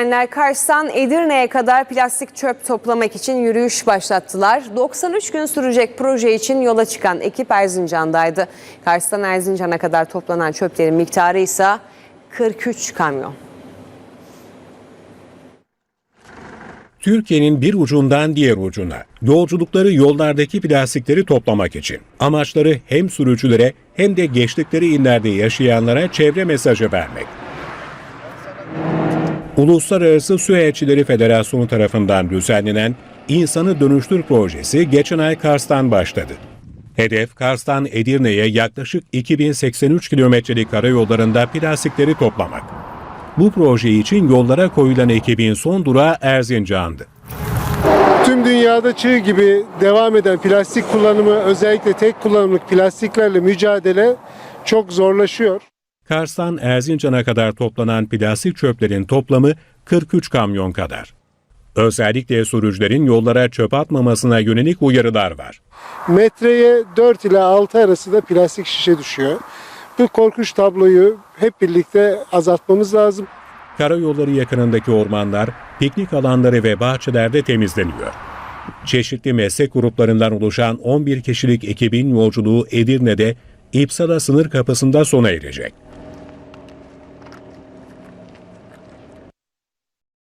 Göçmenler Kars'tan Edirne'ye kadar plastik çöp toplamak için yürüyüş başlattılar. 93 gün sürecek proje için yola çıkan ekip Erzincan'daydı. Kars'tan Erzincan'a kadar toplanan çöplerin miktarı ise 43 kamyon. Türkiye'nin bir ucundan diğer ucuna yolculukları yollardaki plastikleri toplamak için. Amaçları hem sürücülere hem de geçtikleri illerde yaşayanlara çevre mesajı vermek. Uluslararası Su Elçileri Federasyonu tarafından düzenlenen İnsanı Dönüştür projesi geçen ay Kars'tan başladı. Hedef Kars'tan Edirne'ye yaklaşık 2083 kilometrelik karayollarında plastikleri toplamak. Bu proje için yollara koyulan ekibin son durağı Erzincan'dı. Tüm dünyada çığ gibi devam eden plastik kullanımı özellikle tek kullanımlık plastiklerle mücadele çok zorlaşıyor. Kars'tan Erzincan'a kadar toplanan plastik çöplerin toplamı 43 kamyon kadar. Özellikle sürücülerin yollara çöp atmamasına yönelik uyarılar var. Metreye 4 ile 6 arasında plastik şişe düşüyor. Bu korkunç tabloyu hep birlikte azaltmamız lazım. Karayolları yakınındaki ormanlar, piknik alanları ve bahçelerde temizleniyor. Çeşitli meslek gruplarından oluşan 11 kişilik ekibin yolculuğu Edirne'de İpsala sınır kapısında sona erecek.